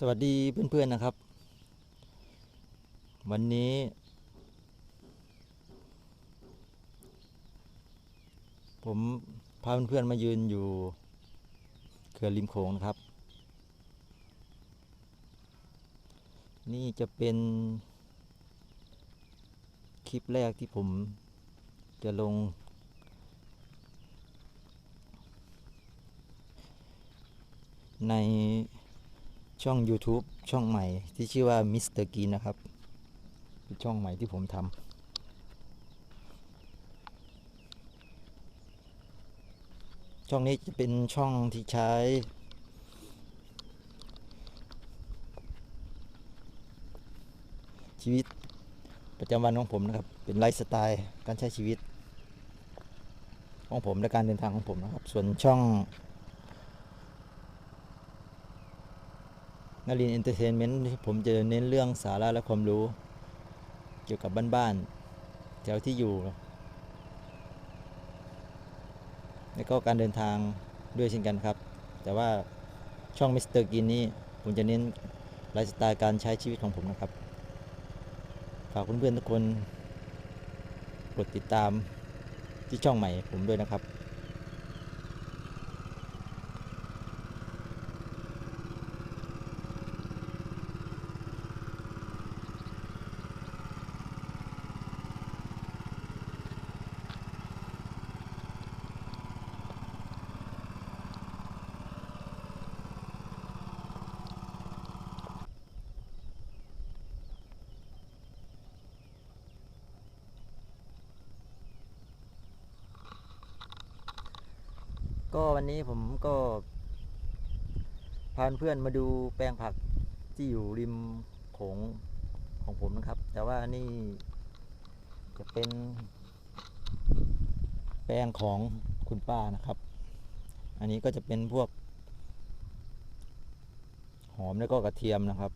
สวัสดีเพื่อนๆนะครับ วันนี้ ผมพาเพื่อนๆมายืนอยู่เขื่อนริมโขงนะครับ นี่จะเป็น คลิปแรกที่ผมจะลง ใน ช่อง YouTube ช่องใหม่ที่ชื่อว่า Mr. g r e e n นะครับเป็นช่องใหม่ที่ผมทำช่องนี้จะเป็นช่องที่ใช้ ชีวิตประจำวันของผมนะครับ เป็นไลฟ์สไตล์การใช้ชีวิต ของผมและการเดินทางของผมนะครับ ส่วนช่อง นารินเอนเตอร์เทนเมนต์ผมจะเน้นเรื่องสาระและความรู้ เกี่ยวกับบ้านๆแถวที่อยู่ แล้วก็การเดินทางด้วยเช่นกันครับ แต่ว่าช่องมิสเตอร์กินนี้ผมจะเน้นไลฟ์สไตล์การใช้ชีวิตของผมนะครับ ฝากเพื่อนๆทุกคนกดติดตามที่ช่องใหม่ผมด้วยนะครับ ก็วันนี้ผมก็พาเพื่อนมาดูแปลงผักที่อยู่ริมโขงของผมนะครับ แต่ว่านี่จะเป็นแปลงของคุณป้านะครับ อันนี้ก็จะเป็นพวก หอมแล้วก็กระเทียมนะครับ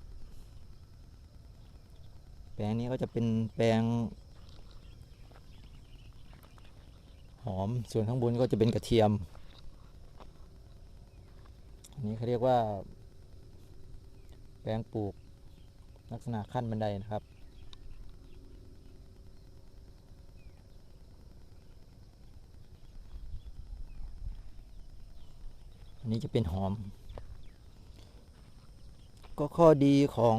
แปลงนี้ก็จะเป็นแปลง หอมส่วนข้างบนก็จะเป็นกระเทียม นี้เขาเรียกว่า แปลงปลูกลักษณะขั้นบันไดนะครับอันนี้จะเป็นหอม ก็ข้อดีของ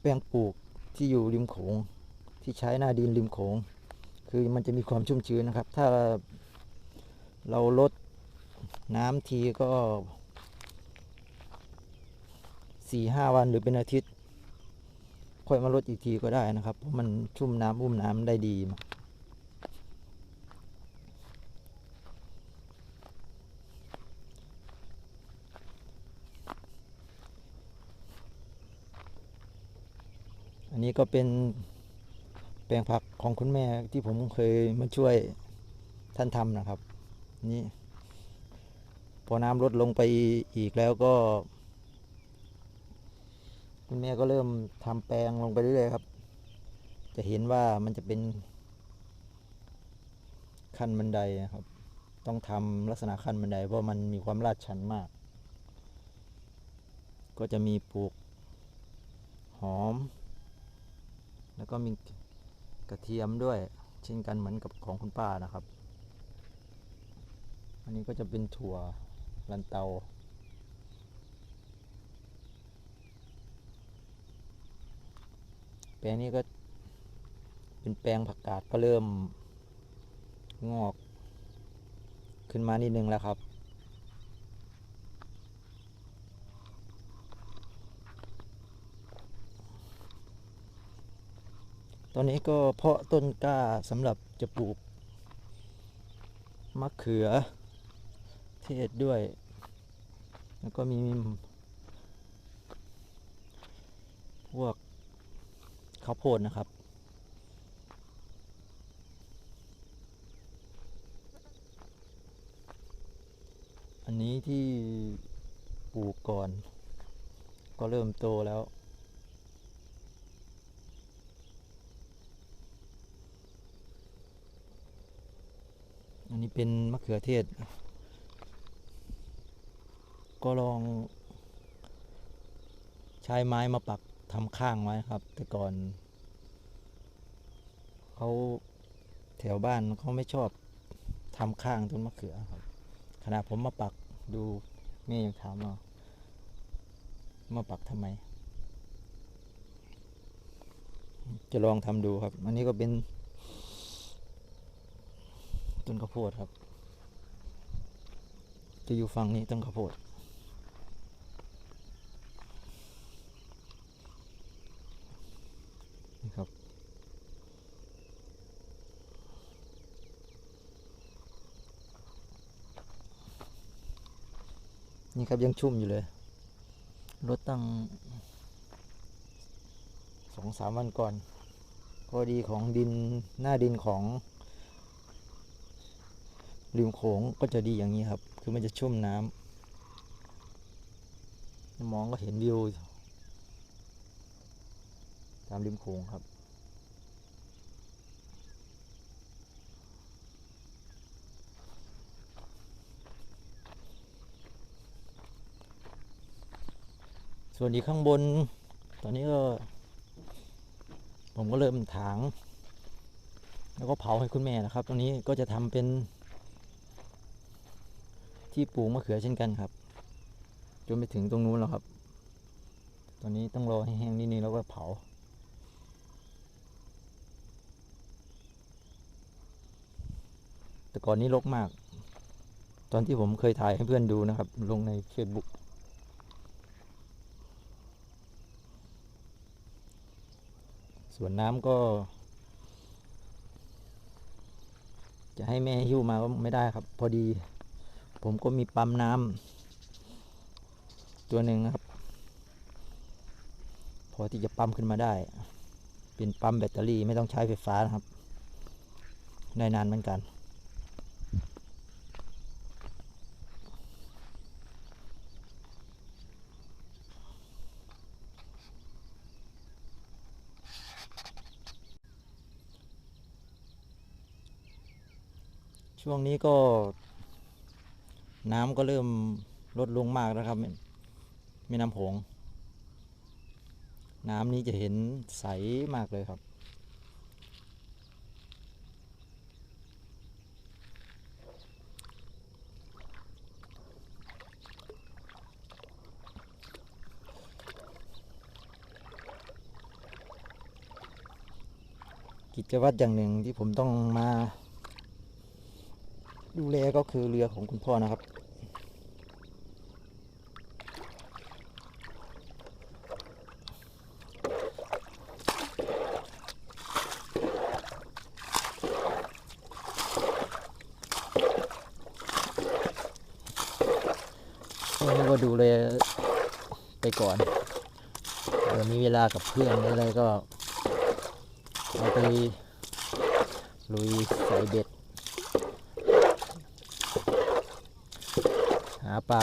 แปลงปลูกที่อยู่ริมโขงที่ใช้หน้าดินริมโขง คือมันจะมีความชุ่มชื้นนะครับ ถ้าเราลดน้ำทีก็สี่ห้าวันหรือเป็นอาทิตย์ ค่อยมาลดอีกทีก็ได้นะครับ เพราะมันชุ่มน้ำอุ้มน้ำได้ดีอันนี้ก็เป็น แปลงผักของคุณแม่ที่ผมเคยมาช่วยท่านทำนะครับ นี่พอน้ำลดลงไปอีกแล้วก็ คุณแม่ก็เริ่มทำแปลงลงไปเรื่อยๆครับ จะเห็นว่ามันจะเป็นขั้นบันไดครับ ต้องทำลักษณะขั้นบันได เพราะมันมีความลาดชันมาก ก็จะมีปลูกหอม แล้วก็มี ระเทียมด้วย เช่นกันเหมือนกับของคุณป้านะครับ อันนี้ก็จะเป็นถั่วลันเตา แปลงนี้ก็เป็นแปลงผักกาดก็เริ่มงอก ขึ้นมานิดนึงแล้วครับ ตอนนี้ก็เพาะต้นกล้าสำหรับจะปลูกมะเขือเทศด้วย แล้วก็มีพวกข้าวโพดนะครับ อันนี้ที่ปลูกก่อน ก็เริ่มโตแล้ว อันนี้เป็นมะเขือเทศ ก็ลอง ใช้ไม้มาปักทำข้างไว้ครับ แต่ก่อนเขาแถวบ้านเขาไม่ชอบทำข้างต้นมะเขือครับขณะผมมาปักดูแม่ยังถามว่ามาปักทำไม จะลองทำดูครับ อันนี้ก็เป็น ต้นข้าวโพดครับ จะอยู่ฝั่งนี้ต้นข้าวโพดนี่ครับ นี่ครับยังชุ่มอยู่เลย รถตั้งสองสามวันก่อนข้อดีของดินหน้าดินของ ริมโขงก็จะดีอย่างนี้ครับ คือมันจะชุ่มน้ำมองก็เห็นวิวตามริมโขงครับส่วนอีกข้างบน ตอนนี้ก็ ผมก็เริ่มถาง แล้วก็เผาให้คุณแม่นะครับ ตรงนี้ก็จะทำเป็น ที่ปลูกมะเขือเช่นกันครับ จนไปถึงตรงนู้นแล้วครับ ตอนนี้ต้องรอให้แห้งนิดนึงแล้วก็เผาแต่ก่อนนี้รกมาก ตอนที่ผมเคยถ่ายให้เพื่อนดูนะครับ ลงใน Facebook ส่วนน้ำก็ จะให้แม่หิ้วมาก็ไม่ได้ครับ พอดี ผมก็มีปั๊มน้ำตัวหนึ่งนะครับ พอที่จะปั๊มขึ้นมาได้ เป็นปั๊มแบตเตอรี่ไม่ต้องใช้ไฟฟ้านะครับ ได้นานเหมือนกันช่วงนี้ก็ น้ำก็เริ่มลดลงมากแล้วครับแม่แม่น้ำโขงน้ำนี้จะเห็นใสมากเลยครับ กิจวัตรอย่างหนึ่งที่ผมต้องมา ดูแลก็คือเรือของคุณพ่อนะครับ นี้ก็ดูเลยไปก่อนเดี๋ยวมีเวลากับเพื่อนออะไรก็เอาไปลุยใส่เบ็ด หาปลา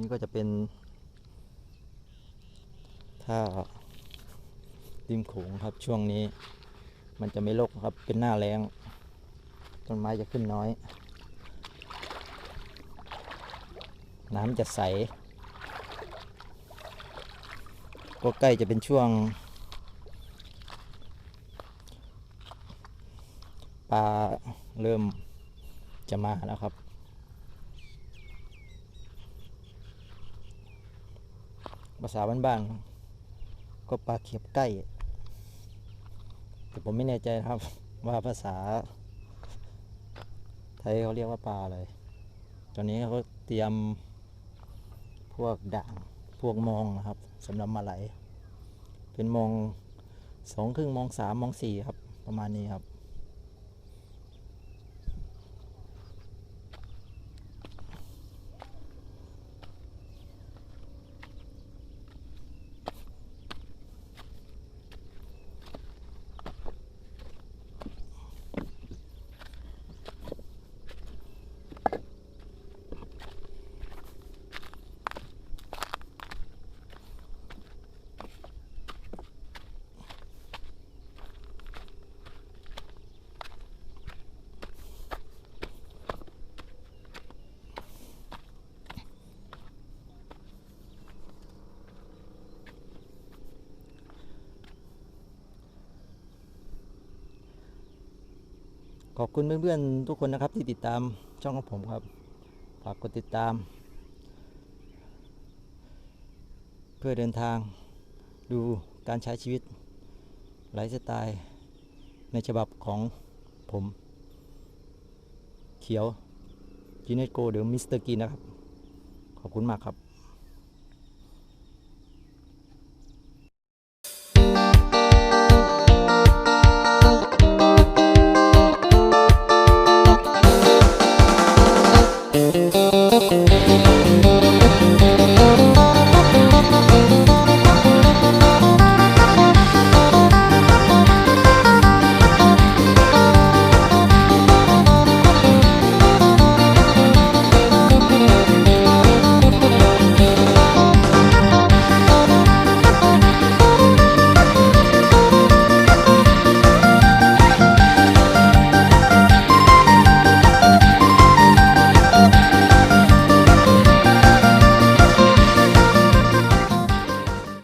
นี้ก็จะเป็นท่าริมโขงครับช่วงนี้ มันจะไม่รกครับเป็นหน้าแรงต้นไม้จะขึ้นน้อย น้ำจะใส ก็ใกล้จะเป็นช่วงปลาเริ่มจะมาแล้วครับ ภาษาบ้านๆก็ปลาเขียบใกล้ แต่ผมไม่แน่ใจครับว่าภาษา ไทยเขาเรียกว่าปลาอะไร ตอนนี้เขาเตรียมพวกด่างพวกมองนะครับสำหรับมาไหล เป็นมองสองครึ่งมองสามมองสี่ครับ ประมาณนี้ครับ ขอบคุณเพื่อนๆทุกคนนะครับที่ติดตามช่องของผมครับ ฝากกดติดตาม เพื่อเดินทางดูการใช้ชีวิตไลฟ์สไตล์ในฉบับของผม เขียวจีเนตโกหรือมิสเตอร์กินนะครับ ขอบคุณมากครับ